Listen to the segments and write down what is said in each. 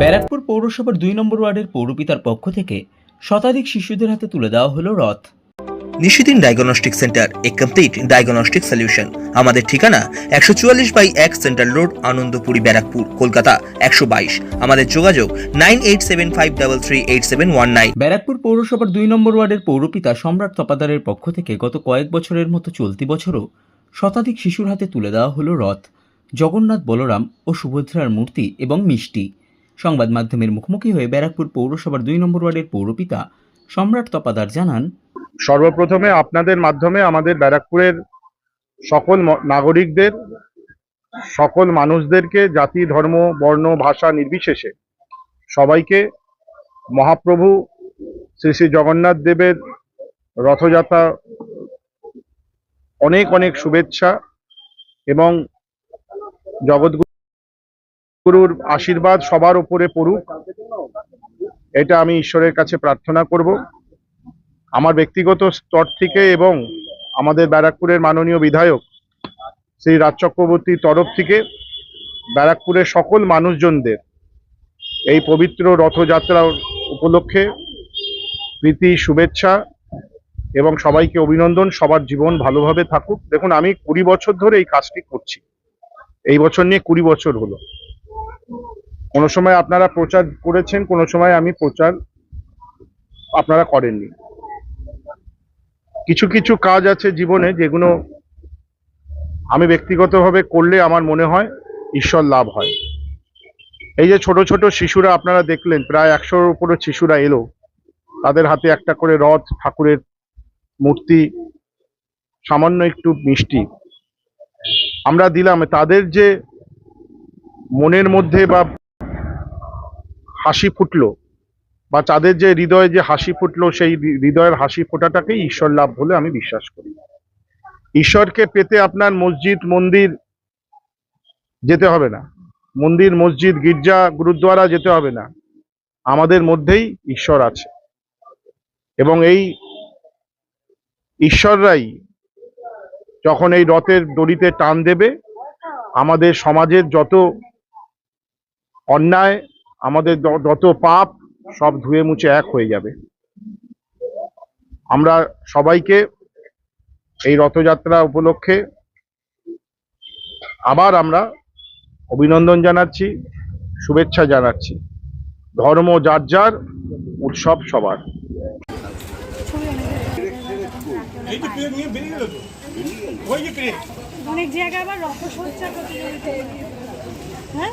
ব্যারাকপুর পৌরসভার দুই নম্বর ওয়ার্ডের পৌরপিতার পক্ষ থেকে শতাধিক শিশুদের হাতে তুলে দেওয়া হলো রথ। নিশিদিন ডায়াগনস্টিক সেন্টার এ কমপ্লিট ডায়াগনস্টিক সলিউশন। আমাদের ঠিকানা একশো চুয়াল্লিশ বাই এক সেন্ট্রাল রোড আনন্দপুরি ব্যারাকপুর কলকাতা একশো বাইশ। আমাদের যোগাযোগ nine eight seven five double three eight seven one nine. Barrackpore পৌরসভার দুই নম্বর ওয়ার্ডের পৌরপিতা সম্রাট তপাদারের পক্ষ থেকে গত কয়েক বছরের মতো চলতি বছরও শতাধিক শিশুর হাতে তুলে দেওয়া হলো রথ। জগন্নাথ বলরাম ও সুভদ্রার মূর্তি এবং মিষ্টি। সংবাদ মাধ্যমের মুখোমুখি হয়ে ব্যারাকপুর পৌরসভার দুই নম্বর ওয়ার্ডের পৌরপিতা সম্রাট তপাদার জানান, সর্বপ্রথমে আপনাদের মাধ্যমে আমাদের ব্যারাকপুরের সকল নাগরিকদের, সকল মানুষদেরকে জাতি, ধর্ম, বর্ণ, ভাষা নির্বিশেষে সবাইকে মহাপ্রভু শ্রী শ্রী জগন্নাথ দেবের রথযাত্রা অনেক অনেক শুভেচ্ছা এবং জগৎগুরুর আশীর্বাদ সবার উপরে পড়ুক। এটা আমি ঈশ্বরের কাছে প্রার্থনা করব। আমার ব্যক্তিগত স্তর থেকে এবং আমাদের ব্যারাকপুরের মাননীয় বিধায়ক শ্রী রাজ চক্রবর্তীর তরফ থেকে ব্যারাকপুরের সকল মানুষজনদের এই পবিত্র রথযাত্রা উপলক্ষে প্রীতি, শুভেচ্ছা এবং সবাইকে অভিনন্দন। সবার জীবন ভালোভাবে থাকুক। দেখুন, আমি কুড়ি বছর ধরে এই কাজটি করছি। এই বছর নিয়ে কুড়ি বছর হলো। কোনো সময় আপনারা প্রচার করেছেন, কোনো সময় আমি প্রচার আপনারা করেননি। কিছু কিছু কাজ আছে জীবনে যেগুলো আমি ব্যক্তিগতভাবে করলে আমার মনে হয় ঈশ্বর লাভ হয়। এই যে ছোট ছোট শিশুরা আপনারা দেখলেন, প্রায় একশোর উপরে শিশুরা এলো। তাদের হাতে একটা করে রথ, ঠাকুরের মূর্তি, সামান্য একটু মিষ্টি। আমরা দিলাম, তাদের যে মনের মধ্যে বা হাসি ফুটলো বা তাদের যে হৃদয়ে যে হাসি ফুটলো, সেই হৃদয়ের হাসি ফোটাটাকেই ঈশ্বর লাভ বলে আমি বিশ্বাস করি। ঈশ্বরকে পেতে আপনার মসজিদ, মন্দির যেতে হবে না। মন্দির, মসজিদ, গির্জা, গুরুদ্বারা যেতে হবে না। আমাদের মধ্যেই ঈশ্বর আছে। এবং এই ঈশ্বররাই যখন এই রথের দড়িতে টান দেবে, আমাদের সমাজের যত অন্যায়, আমাদের যত পাপ, সব ধুয়ে মুছে এক হয়ে যাবে। আমরা সবাইকে এই রথযাত্রা উপলক্ষে আবার আমরা অভিনন্দন জানাচ্ছি, শুভেচ্ছা জানাচ্ছি। ধর্ম যার যার, উৎসব সবার। অনেক জায়গায় আবার হ্যাঁ?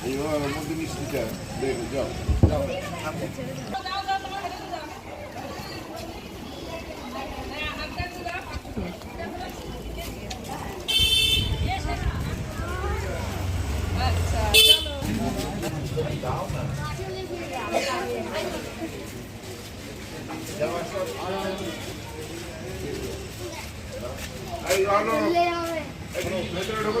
এইভাবে মধ্যে মিষ্টিটা দেখো যাও যাও ভেতরে ঢোকো